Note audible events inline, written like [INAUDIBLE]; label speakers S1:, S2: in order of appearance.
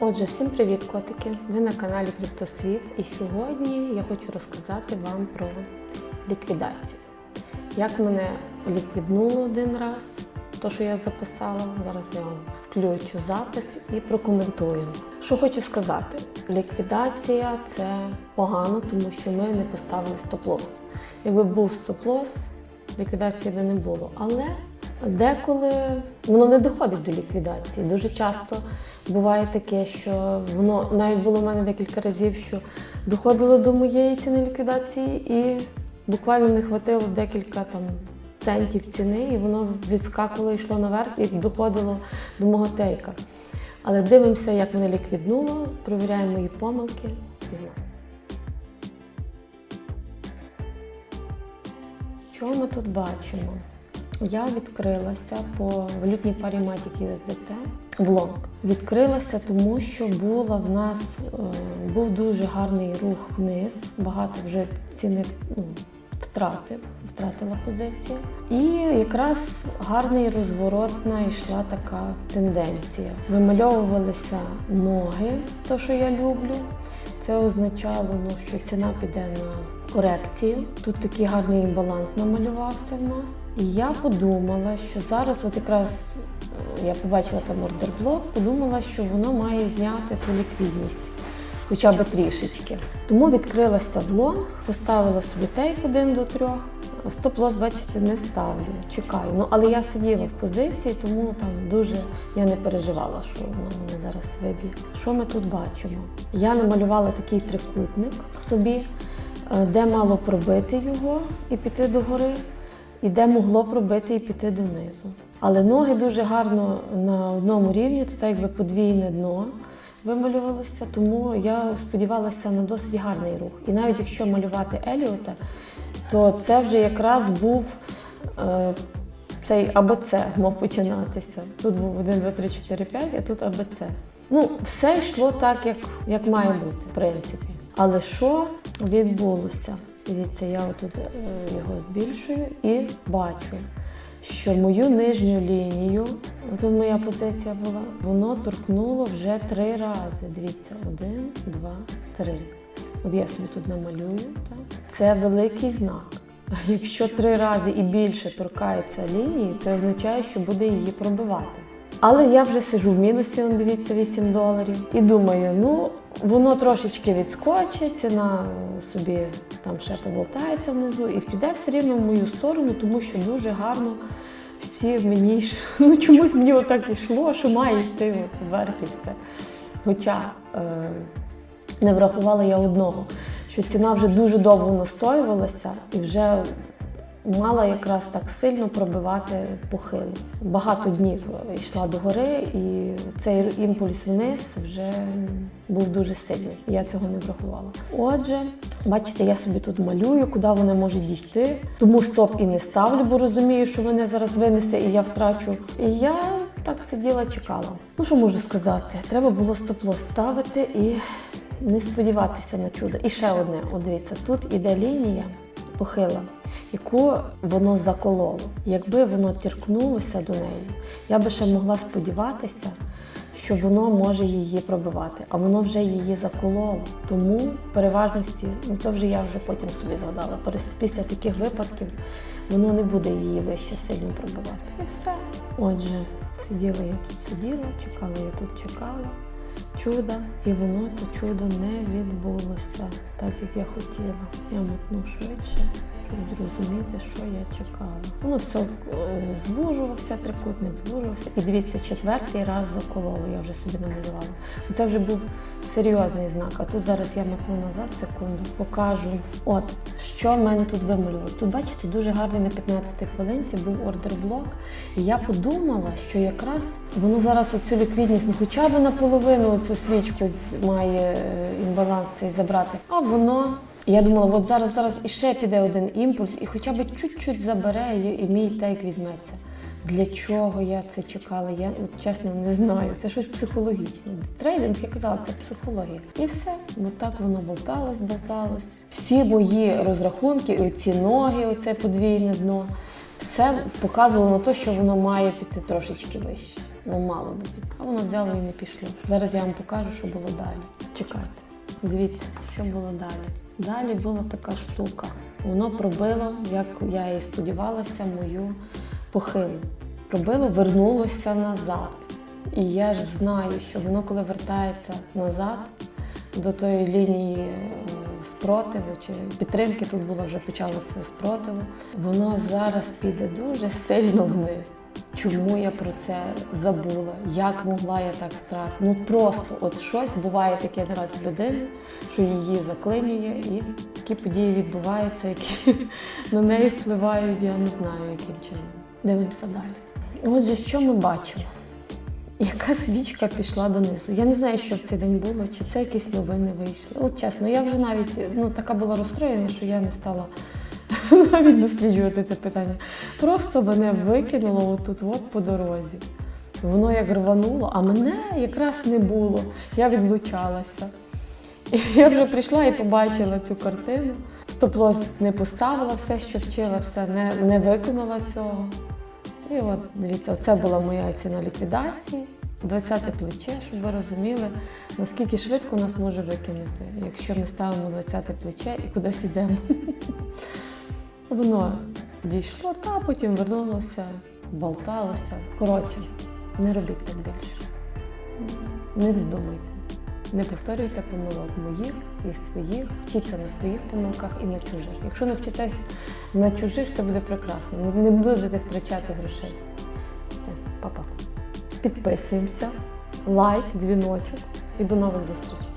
S1: Отже, всім привіт, котики! Ви на каналі Криптосвіт. І сьогодні я хочу розказати вам про ліквідацію. Як мене ліквіднуло один раз, то що я записала, зараз я вам включу запис і прокоментую. Що хочу сказати: ліквідація це погано, тому що ми не поставили стоп-лосс. Якби був стоп-лосс, ліквідації би не було. Але деколи воно не доходить до ліквідації. Дуже часто буває таке, що воно навіть було в мене декілька разів, що доходило до моєї ціни ліквідації, і буквально не хватило декілька там центів ціни, і воно відскакувало, йшло наверх і доходило до мого тейка. Але дивимося, як мене ліквіднуло, перевіряємо мої помилки. Що ми тут бачимо? Я відкрилася по валютній парі Matic USDT в лонг. Відкрилася, тому що була в нас е, був дуже гарний рух вниз. Багато вже ціни ну, втратив, втратила позиція. І якраз гарний розворотна йшла така тенденція. Вимальовувалися ноги, то що я люблю. Це означало, ну, що ціна піде на корекцію. Тут такий гарний баланс намалювався в нас. І я подумала, що зараз, от якраз е, я побачила там ордерблок, подумала, що воно має зняти ту ліквідність. Хоча б трішечки. Тому відкрилася в поставила собі тейк один до трьох. Стоп-лосс, бачите, не ставлю, чекаю. Ну, але я сиділа в позиції, тому там дуже я не переживала, що воно мене зараз виб'є. Що ми тут бачимо? Я намалювала такий трикутник собі, е, де мало пробити його і піти догори, і де могло пробити і піти донизу. Але ноги дуже гарно на одному рівні, це так якби подвійне дно вималювалося, тому я сподівалася на досить гарний рух. І навіть якщо малювати Еліота, то це вже якраз був е, цей АБЦ мав починатися. Тут був 1, 2, 3, 4, 5, а тут АБЦ. Ну, все йшло так, як, як має бути, в принципі. Але що відбулося? Дивіться, я отут е, його збільшую і бачу, що мою нижню лінію, тут моя позиція була, воно торкнуло вже три рази. Дивіться, один, два, три. От я собі тут намалюю. Так? Це великий знак. Якщо три рази і більше торкається лінії, це означає, що буде її пробивати. Але я вже сижу в мінусі, дивіться, 8 доларів. І думаю, ну воно трошечки відскочить, ціна собі там ще поболтається внизу і піде все рівно в мою сторону, тому що дуже гарно всі в мені [LAUGHS] ну чомусь мені отак йшло, що має йти от вверх і все. Хоча е, не врахувала я одного, що ціна вже дуже довго настоювалася і вже мала якраз так сильно пробивати похили. Багато днів йшла догори, і цей імпульс вниз вже був дуже сильний. Я цього не врахувала. Отже, бачите, я собі тут малюю, куди вони можуть дійти. Тому стоп і не ставлю, бо розумію, що мене зараз винесе і я втрачу. І я так сиділа, чекала. Ну що можу сказати? Треба було стоп-лосс ставити і не сподіватися на чудо. І ще одне: от дивіться, тут іде лінія похила, яку воно закололо. Якби воно тіркнулося до неї, я би ще могла сподіватися, що воно може її пробивати, а воно вже її закололо. Тому в переважності, ну це вже я вже потім собі згадала. Після таких випадків воно не буде її вище сильно пробивати. І все. Отже, сиділа я тут, сиділа, чекала я тут, чекала чуда, і воно то чудо не відбулося так, як я хотіла. Я мотну швидше, щоб зрозуміти, що я чекала. Воно все е, звужувався, трикутник звужувався. І дивіться, четвертий раз закололо, я вже собі намалювала. Ну, Це вже був серйозний знак. А тут зараз я мотну назад секунду, покажу. От що в мене тут вималювалося. Тут, бачите, дуже гарний на 15 хвилинці був ордер-блок. І я подумала, що якраз воно зараз оцю ліквідність, ну хоча б наполовину цю свічку має е, імбаланс цей забрати. А воно. Я думала, от зараз зараз іще піде один імпульс, і хоча б чуть-чуть забере, і, мій тейк візьметься. Для чого я це чекала? Я от, чесно не знаю. Це щось психологічне. Трейдинг, я казала, це психологія. І все. От так воно болталось, болталось. Всі мої розрахунки, оці ноги, оце подвійне дно, все показувало на те, що воно має піти трошечки вище. Ну, мало би піти. А воно взяло і не пішло. Зараз я вам покажу, що було далі. Чекайте. Дивіться, що було далі. Далі була така штука. Воно пробило, як я і сподівалася, мою похилу. Пробило, вернулося назад. І я ж знаю, що воно, коли вертається назад до тої лінії е, спротиву чи підтримки, тут було вже почалося спротиву, воно зараз піде дуже сильно вниз. Чому я про це забула? Як могла я так втратити? Ну просто от щось буває таке не раз в людини, що її заклинює, і такі події відбуваються, які [LAUGHS] на неї впливають, я не знаю, яким чином. Дивимося далі. Отже, що ми бачимо? Яка свічка пішла донизу? Я не знаю, що в цей день було, чи це якісь новини вийшли. От чесно, я вже навіть ну, така була розстроєна, що я не стала [LAUGHS] навіть досліджувати це питання. Просто мене викинуло отут от по дорозі. Воно як рвануло, а мене якраз не було. Я відлучалася. І я вже прийшла і побачила цю картину. Стоп-лос не поставила все, що вчила, все не, не виконала цього. І от дивіться, це була моя ціна ліквідації. 20-те плече, щоб ви розуміли, наскільки швидко нас може викинути, якщо ми ставимо 20 плече і кудись йдемо. [LAUGHS] Воно дійшло, та потім вернулося, болталося. Коротше, не робіть так більше. Не вздумайте. Не повторюйте помилок моїх і своїх, вчіться на своїх помилках і на чужих. Якщо не вчитесь на чужих, це буде прекрасно. Не- Не будете втрачати грошей. Все, па-па. Підписуємося, лайк, дзвіночок і до нових зустрічей.